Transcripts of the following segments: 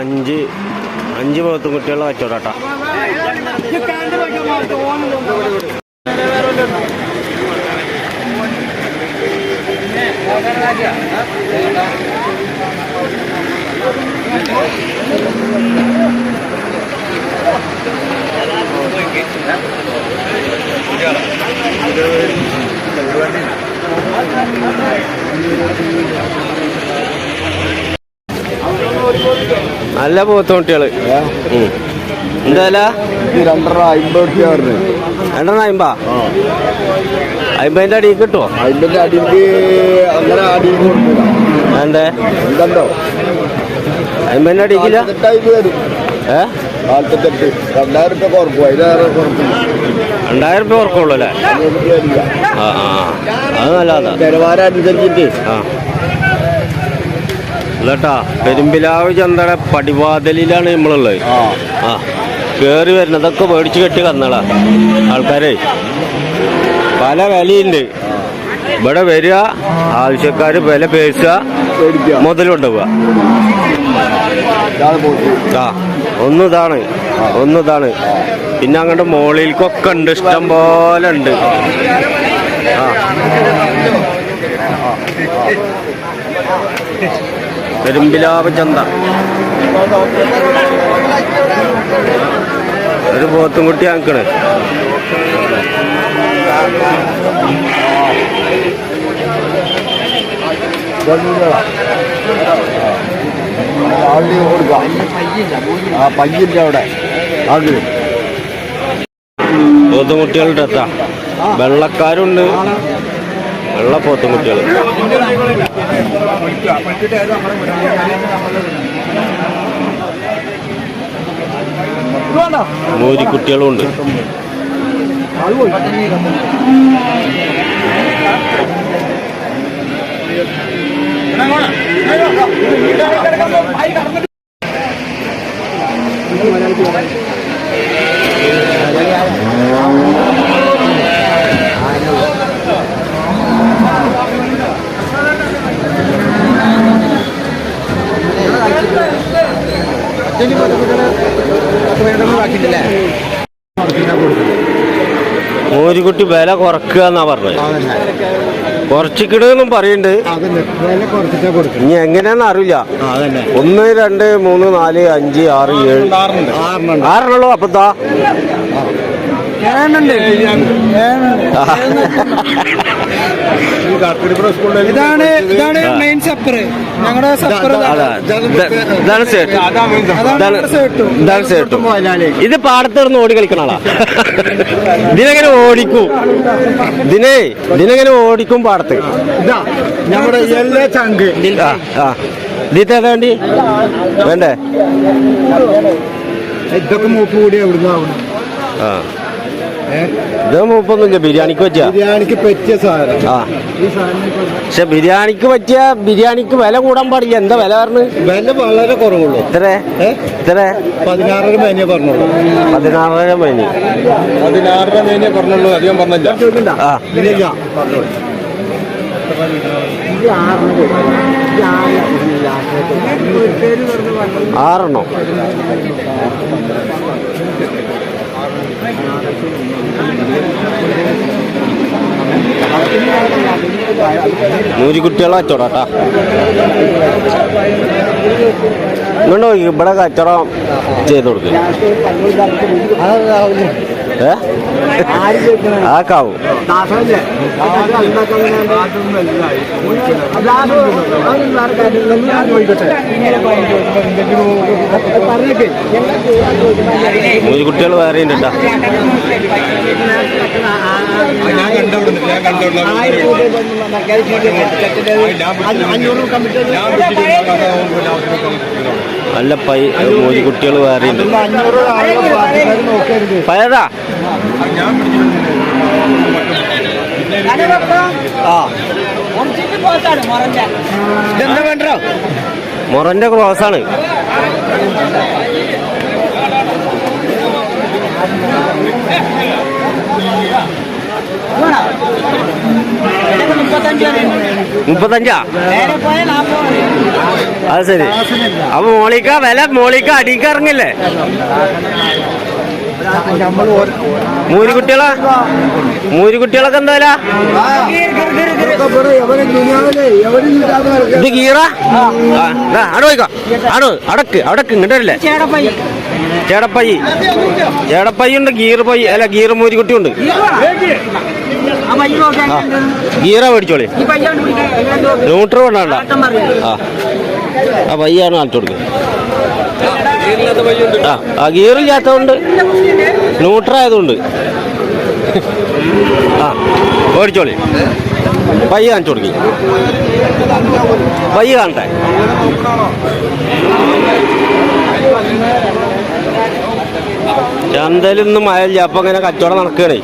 അഞ്ച് അഞ്ച് ഭാഗത്തും കുട്ടികളുടെ കച്ചവടാട്ടാ. നല്ല പോത്തും കുട്ടികൾ. രണ്ടര അമ്പത് രണ്ടെണ്ണം അമ്പതാ അമ്പതിന്റെ അടി കിട്ടുമോ അമ്പതിന്റെ അടിക്ക് അങ്ങനെ അടി കൊടുക്കില്ല എന്തേ എന്തോ അമ്പതിന്റെ അടിക്കില്ല നാൽപ്പത്തെട്ട് രണ്ടായിരം റുപ്യ കുറക്കും. അതിലേറെ കുറക്കില്ല രണ്ടായിരം രൂപ കുറക്കുള്ളൂ അല്ലേ? ആ ആ. അത് നല്ലതാ. അനുസരിച്ചിട്ട്. ആ. ഇല്ലട്ടാ പെരുമ്പിലാവ് ചന്തയുടെ പടിവാതിലാണ് നമ്മളുള്ളത്. ആ. കേറി വരുന്നതൊക്കെ മേടിച്ച് കെട്ടി കന്നടാ ആൾക്കാരെ. പല വിലയുണ്ട്. ഇവിടെ വരിക ആവശ്യക്കാർ വില പേശുക മുതലുണ്ടാവുക ആ ഒന്നിതാണ് ഒന്നിതാണ് പിന്നെ അങ്ങോട്ട് മോളിൽക്കൊക്കെ ഉണ്ട്. ഇഷ്ടം പോലെ ഉണ്ട്. ആ. പെരുമ്പിലാവ് ചന്ത. ഒരു പോത്തും കുട്ടി ആക്കണ്. കൊടുക്കാം ആ പയ്യന്റെ അവിടെ അത് പോത്തും കുട്ടികളുടെ എത്താ വെള്ളക്കാരുണ്ട്. വെള്ള പോത്തും കുട്ടികൾ മൂരിക്കുട്ടികളും ഉണ്ട് മൂരിക്കുട്ടി വില കുറക്കുക എന്നാ പറഞ്ഞത്. കുറച്ചിക്കിടുന്നും പറയുന്നുണ്ട് ഇനി എങ്ങനെയാന്ന് അറിയില്ല. ഒന്ന് രണ്ട് മൂന്ന് നാല് അഞ്ച് ആറ് ഏഴ്. ആറെണ്ണല്ലോ അപ്പത്താ ഇതാണ് ഇതാണ് മെയിൻ സപ്പർ ഞങ്ങളുടെ സപ്പർ ഇതാണ്. സേട്ട് ഇത് പാടത്തിറന്ന് ഓടി കളിക്കണ ആളാ. ഇതിനെങ്ങനെ ഓടിക്കും? ദിനേ ഇതിനെങ്ങനെ ഓടിക്കും പാടത്ത്? ഇതാ നമ്മുടെ എല്ലാ ചങ്ക്. ഇതിത്തെ ഏതാ വേണ്ടി? വേണ്ടേ? ഇതൊക്കെ മൂപ്പ് കൂടി എവിടുന്നാവണം ആ. ഇത് മൂപ്പൊന്നുമില്ല. ബിരിയാണിക്ക് പറ്റിയ? ബിരിയാണിക്ക് പറ്റിയ സാധനം. ആ. പക്ഷെ ബിരിയാണിക്ക് പറ്റിയ ബിരിയാണിക്ക് വില കൂടാൻ പാടില്ല. എന്താ വില പറഞ്ഞു? വില വളരെ കുറവുള്ളൂ. ഇത്ര? ഇത്ര പതിനാറര മേനെ പറഞ്ഞോളൂ പതിനാറര മേനി പതിനാറര മേനെ പറഞ്ഞോളൂ അധികം പറഞ്ഞില്ല. ആ. ഇല്ല ആറെണ്ണോ. നൂരി കുട്ടികളെ കച്ചവടാട്ടാ ഇങ്ങോട്ട് ഇവിടെ കച്ചവടം ചെയ്ത് കൊടുക്കും. ആക്കാവും നൂരി കുട്ടികൾ വേറെ ഉണ്ട് അല്ല പൈ മൂന്ന് കുട്ടികൾ വേറെ ഉണ്ട്. പയതാ ഞാൻ ഇതെന്താ മൊറന്റെ ക്രോസ് ആണ്. മുപ്പത്തഞ്ചാ? അത് ശരി. അപ്പൊ മോളിക്ക വില മോളിക്ക നമ്മൾ മൂരിക്കുട്ടികളെ മൂരിക്കുട്ടികളൊക്കെ എന്താ വില? ഇത് ഗീറ? അവിടെ പോയിക്കോ. അവിടെ അടക്ക് അടക്ക് ഇങ്ങോട്ട് വരില്ലേ? ചേടപ്പയ്യി. ചേടപ്പയ്യി ഉണ്ട് ഗീർ പയ്യ അല്ല ഗീർ മൂരിക്കുട്ടി ഉണ്ട് ആ ഗീറ മേടിച്ചോളി. ന്യൂട്രോ വേണ്ട ആ ആ പയ്യാണ് കാണിച്ചു കൊടുക്കുക ആ ന്യൂട്രൽ ആയതുകൊണ്ട്. ആ ഓടിച്ചോളി. പയ്യ കാണിച്ചു കൊടുക്കി. പയ്യ കാണട്ടെ. ചന്തയിലൊന്നും മഴയില്ല അപ്പൊ ഇങ്ങനെ കച്ചവടം നടക്കണേ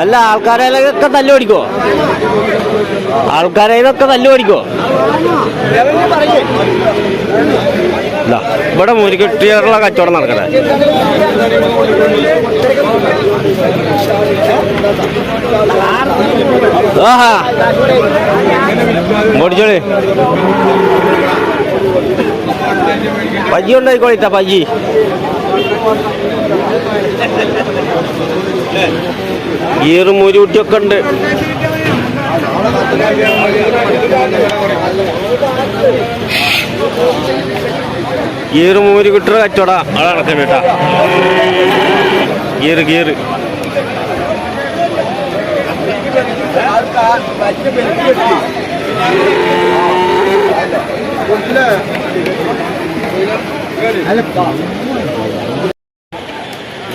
അല്ല ആൾക്കാരെയൊക്കെ തല്ലു പഠിക്കോ ആൾക്കാരെയൊക്കെ തല്ലു പഠിക്കോ ഇവിടെ മുരിക്കെട്ടിയുള്ള കച്ചവടം നടക്കണേ ആഹാ. ഓടിച്ചോളി പജ്ജി ഉണ്ടായിക്കോളിത്ത പയ്യി ഒരു കുട്ടിയൊക്കെ ഉണ്ട്. ഗീറ് മൂരി കിട്ടുക കച്ചോടാ അവിടെ നടക്കണ്ട ഗീറ് ഗീറ്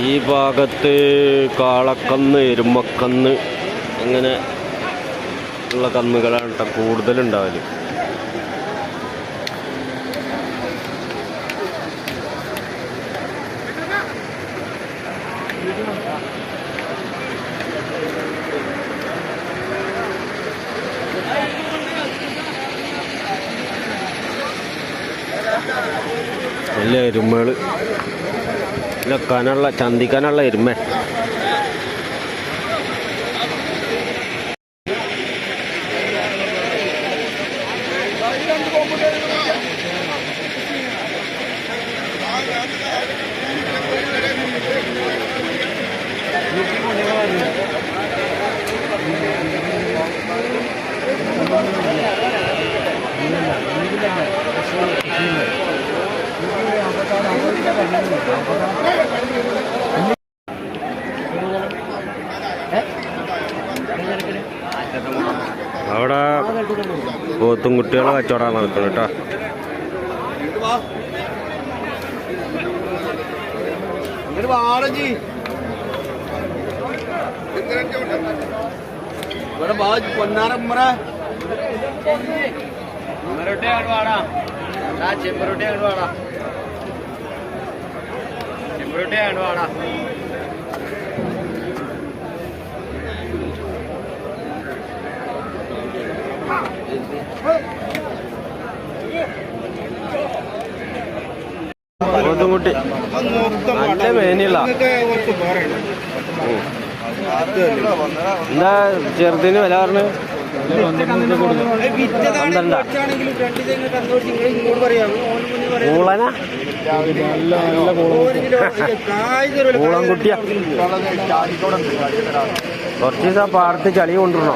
ഈ ഭാഗത്ത് കാളക്കന്ന് എരുമക്കന്ന് അങ്ങനെ ഉള്ള കന്നുകളാണ് കേട്ടോ കൂടുതലുണ്ടാവൽ. നല്ല ലക്കാനുള്ള ചന്തിക്കാനുള്ള എരുമ. അവിടെ പോത്തും കുട്ടികളും കച്ചവടമാണ് നടക്കുന്നത് കേട്ടോ. ഇവിടെ ബാജ് പൊന്നാരമ്മറ പോത്തും നല്ല മേനിയുള്ള എന്താ ചെറുതിന് വില പറഞ്ഞു? പന്ത്രണ്ടാ. പൂളം കുട്ടിയാ കുറച്ച് ദിവസം പാർട്ടി ചളി കൊണ്ടുവരണോ.